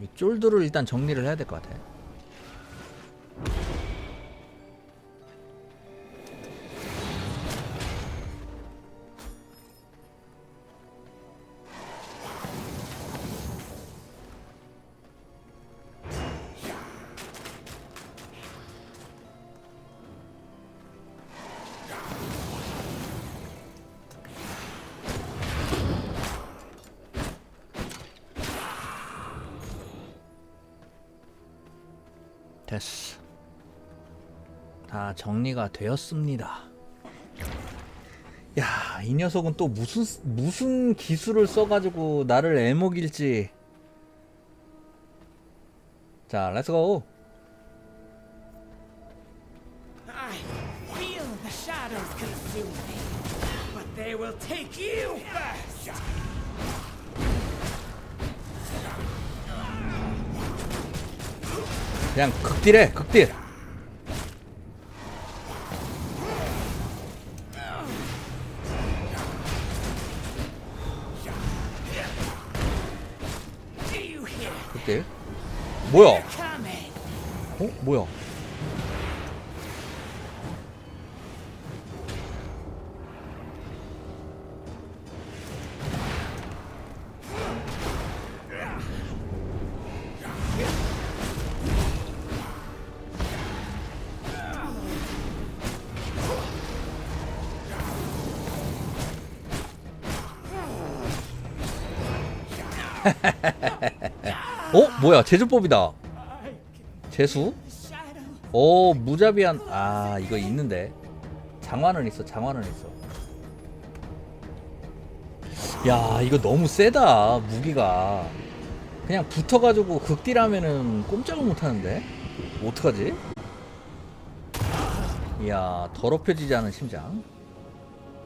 이 쫄들을 일단 정리를 해야 될 것 같아. 됐어. 다 정리가 되었습니다. 야, 이 녀석은 또 무슨 무슨 기술을 써가지고 나를 애먹일지. 자, 렛츠고. I 그냥 극딜해, 극딜. 뭐야? 어? 뭐야? 어? 뭐야? 재수? Shadow. 오 무자비한 아 이거 있는데 장화는 있어 장화는 있어 야 이거 너무 세다 무기가 그냥 붙어가지고 극딜하면은 꼼짝을 못하는데 어떡하지 이야 더럽혀지지 않은 심장